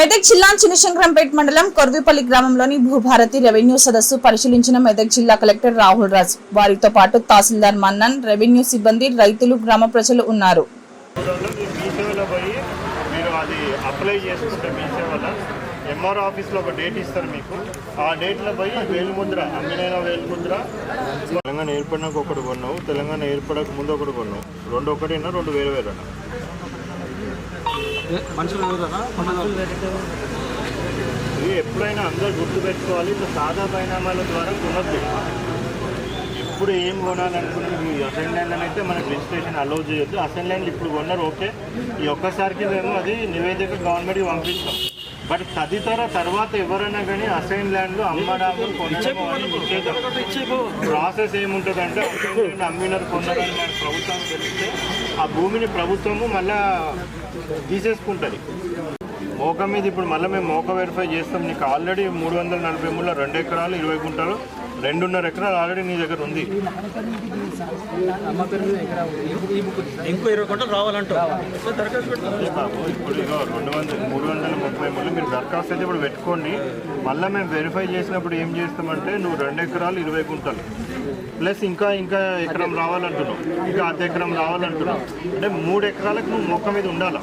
మెదక్ జిల్లా చిన్నశంకరంపేట మండలం కొర్విపల్లి గ్రామంలోని భూభారతి రెవెన్యూ సదస్సు పరిశీలించిన మెదక్ జిల్లా కలెక్టర్ రాహుల్ రాజ్. వారితో పాటు తహసీల్దార్ మన్నన్ రెవెన్యూ సిబ్బంది రైతులు గ్రామ ప్రజలు ఉన్నారు. ఎంఆర్ ఆఫీస్లో ఒక డేట్ ఇస్తారు మీకు ఆ డేట్లో పోయి వేలుముద్ర అమ్మినైన వేలుముద్ర తెలంగాణ ఏర్పడినాక ఒకటి కొన్నావు తెలంగాణ ఏర్పడక ముందు ఒకటి కొన్నావు. రెండు ఒకటేనా రెండు వేరు వేరేనా మనుషులు ఇది ఎప్పుడైనా అందరూ గుర్తుపెట్టుకోవాలి. ఇట్లా సాదా పరిణామాల ద్వారా కొనద్దు. ఎప్పుడు ఏం కొనాలనుకున్నా మీ అసైన్ ల్యాండ్ అయితే మనకు రిజిస్ట్రేషన్ అలౌ చేయొద్దు. అసైన్ ల్యాండ్ ఇప్పుడు కొన్నారు ఓకే. ఈ ఒక్కసారికి మేము అది నివేదిక గవర్నమెంట్కి పంపిస్తాం. బట్ తదితర తర్వాత ఎవరైనా కానీ అసైన్ ల్యాండ్లు అమ్మడాలు కొనడము ప్రాసెస్ ఏముంటుందంటే అసైన్ ల్యాండ్ అమ్మినారు కొన్నారని ప్రభుత్వం తెలిస్తే ఆ భూమిని ప్రభుత్వము మళ్ళా This is మోక మీద ఇప్పుడు మళ్ళీ మేము మోక వెరిఫై చేస్తాం. నీకు ఆల్రెడీ మూడు వందల నలభై మూడులో రెండు ఎకరాలు ఇరవై గుంటలు రెండున్నర ఎకరాలు ఆల్రెడీ నీ దగ్గర ఉంది. ఇంకో ఇరవై గంటలు ఇప్పుడు ఇగో రెండు వందల మూడు వందల ముప్పై మూడు మీరు దరఖాస్తు అయితే ఇప్పుడు పెట్టుకోండి. మళ్ళీ మేము వెరిఫై చేసినప్పుడు ఏం చేస్తామంటే నువ్వు రెండు ఎకరాలు ఇరవై గుంటలు ప్లస్ ఇంకా ఇంకా ఎకరం రావాలంటున్నావు. ఇంకా అర్ధ ఎకరం రావాలంటున్నావు. అంటే మూడు ఎకరాలకు నువ్వు మొక్క మీద ఉండాలా?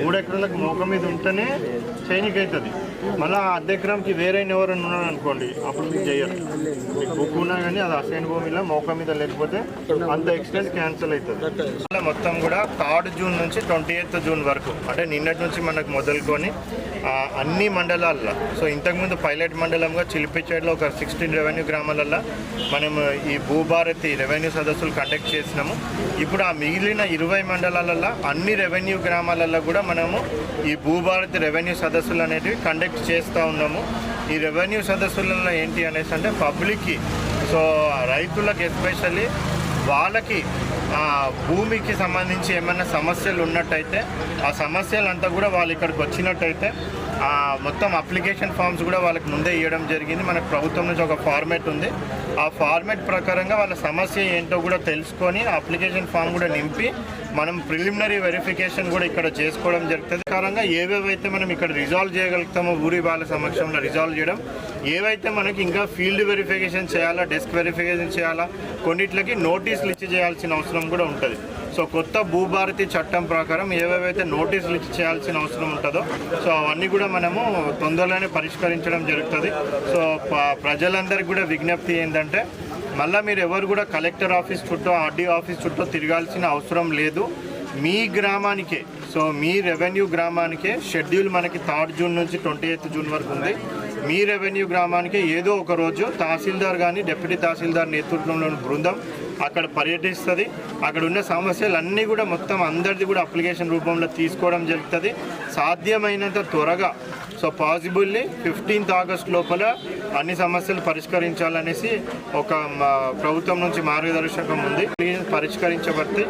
మూడు ఎకరాలకు మొక్క మీద ఉంటేనే చైనిక్ అవుతుంది మళ్ళీ ఆ అర్ధ ఎకరంకి ఎవరైనా ఉన్నారనుకోండి అప్పుడు మీకు చేయాలి మీకు బుక్ ఉన్నా కానీ అది అసైన్ భూమిలో మోక మీద లేకపోతే అంత ఎక్స్టెంట్ క్యాన్సిల్ అవుతుంది అలా మొత్తం కూడా థర్డ్ జూన్ నుంచి ట్వంటీ ఎయిత్ జూన్ వరకు అంటే నిన్నటి నుంచి మనకు మొదలుకొని అన్ని మండలాల్లో. సో ఇంతకుముందు పైలట్ మండలంగా చిలిపిచేడులో ఒక సిక్స్టీన్ రెవెన్యూ గ్రామాలల్లో మనం ఈ భూభారతి రెవెన్యూ సదస్సులు కండక్ట్ చేసినాము. ఇప్పుడు ఆ మిగిలిన ఇరవై మండలాలలో అన్ని రెవెన్యూ గ్రామాలలో కూడా మనము ఈ భూభారతి రెవెన్యూ సదస్సులు అనేటివి కండక్ట్ చేస్తూ ఉన్నాము. ఈ రెవెన్యూ సదస్సులలో ఏంటి అనేసి అంటే పబ్లిక్కి సో రైతులకు ఎస్పెషల్లీ వాళ్ళకి భూమికి సంబంధించి ఏమైనా సమస్యలు ఉన్నట్టయితే ఆ సమస్యలంతా కూడా వాళ్ళు ఇక్కడికి వచ్చినట్టయితే మొత్తం అప్లికేషన్ ఫామ్స్ కూడా వాళ్ళకి ముందే ఇవ్వడం జరిగింది. మనకు ప్రభుత్వం నుంచి ఒక ఫార్మేట్ ఉంది. ఆ ఫార్మేట్ ప్రకారంగా వాళ్ళ సమస్య ఏంటో కూడా తెలుసుకొని ఆ అప్లికేషన్ ఫామ్ కూడా నింపి మనం ప్రిలిమినరీ వెరిఫికేషన్ కూడా ఇక్కడ చేసుకోవడం జరుగుతుంది. కారణంగా ఏవేవైతే మనం ఇక్కడ రిజాల్వ్ చేయగలుగుతామో ఊరి వాళ్ళ సమక్షంలో రిజాల్వ్ చేయడం ఏవైతే మనకి ఇంకా ఫీల్డ్ వెరిఫికేషన్ చేయాలా డెస్క్ వెరిఫికేషన్ చేయాలా కొన్నిట్లకి నోటీసులు ఇచ్చి చేయాల్సిన అవసరం కూడా ఉంటుంది. సో కొత్త భూభారతి చట్టం ప్రకారం ఏవేవైతే నోటీసులు చేయాల్సిన అవసరం ఉంటుందో సో అవన్నీ కూడా మనము తొందరలోనే పరిష్కరించడం జరుగుతుంది. సో ప్రజలందరికీ కూడా విజ్ఞప్తి ఏంటంటే మళ్ళీ మీరు ఎవరు కూడా కలెక్టర్ ఆఫీస్ చుట్టూ ఆర్డీఓ ఆఫీస్ చుట్టూ తిరగాల్సిన అవసరం లేదు. మీ గ్రామానికే సో మీ రెవెన్యూ గ్రామానికే షెడ్యూల్ మనకి థర్డ్ జూన్ నుంచి ట్వంటీ ఎయిత్ జూన్ వరకు ఉంది. మీ రెవెన్యూ గ్రామానికి ఏదో ఒక రోజు తహసీల్దార్ కానీ డిప్యూటీ తహసీల్దార్ నేతృత్వంలోని బృందం అక్కడ పర్యటిస్తుంది. అక్కడ ఉన్న సమస్యలు అన్నీ కూడా మొత్తం అందరిది కూడా అప్లికేషన్ రూపంలో తీసుకోవడం జరుగుతుంది. సాధ్యమైనంత త్వరగా సో పాసిబుల్లీ ఫిఫ్టీన్త్ ఆగస్ట్ లోపల అన్ని సమస్యలు పరిష్కరించాలనేసి ఒక మా ప్రభుత్వం నుంచి మార్గదర్శకం ఉంది. పరిష్కరించబడితే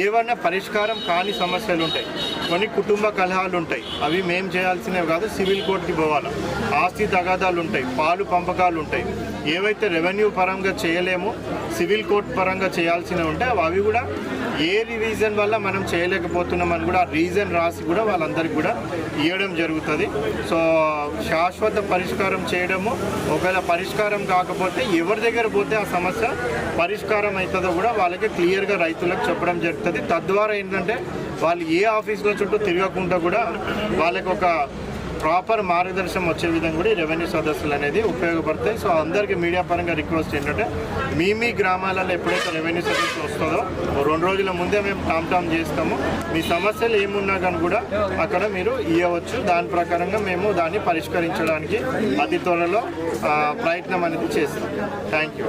ఏవన్నా పరిష్కారం కాని సమస్యలు ఉంటాయి కొన్ని కుటుంబ కలహాలు ఉంటాయి అవి మేము చేయాల్సినవి కాదు సివిల్ కోర్టుకి పోవాలి. ఆస్తి తగాదాలు ఉంటాయి పాలు పంపకాలు ఉంటాయి ఏవైతే రెవెన్యూ పరంగా చేయలేమో సివిల్ కోర్ట్ పరంగా చేయాల్సినవి ఉంటే అవి కూడా ఏ రీజన్ వల్ల మనం చేయలేకపోతున్నామని కూడా ఆ రీజన్ రాసి కూడా వాళ్ళందరికీ కూడా ఇవ్వడం జరుగుతుంది. సో శాశ్వత పరిష్కారం చేయడము ఒకవేళ పరిష్కారం కాకపోతే ఎవరి దగ్గర పోతే ఆ సమస్య పరిష్కారం అవుతుందో కూడా వాళ్ళకి క్లియర్గా రైతులకు చెప్పడం జరుగుతుంది. తద్వారా ఏంటంటే వాళ్ళు ఏ ఆఫీసుల చుట్టూ తిరగకుండా కూడా వాళ్ళకి ఒక ప్రాపర్ మార్గదర్శనం వచ్చే విధంగా కూడా రెవెన్యూ సదస్సులు అనేది ఉపయోగపడతాయి. సో అందరికీ మీడియా పరంగా రిక్వెస్ట్ ఏంటంటే మీ మీ గ్రామాలలో ఎప్పుడైతే రెవెన్యూ సదస్సు వస్తుందో రెండు రోజుల ముందే మేము టామ్ టామ్ చేస్తాము. మీ సమస్యలు ఏమున్నా కానీ కూడా అక్కడ మీరు ఇవ్వవచ్చు దాని ప్రకారంగా మేము దాన్ని పరిష్కరించడానికి అతి త్వరలో ప్రయత్నం అనేది చేస్తాం. Thank you.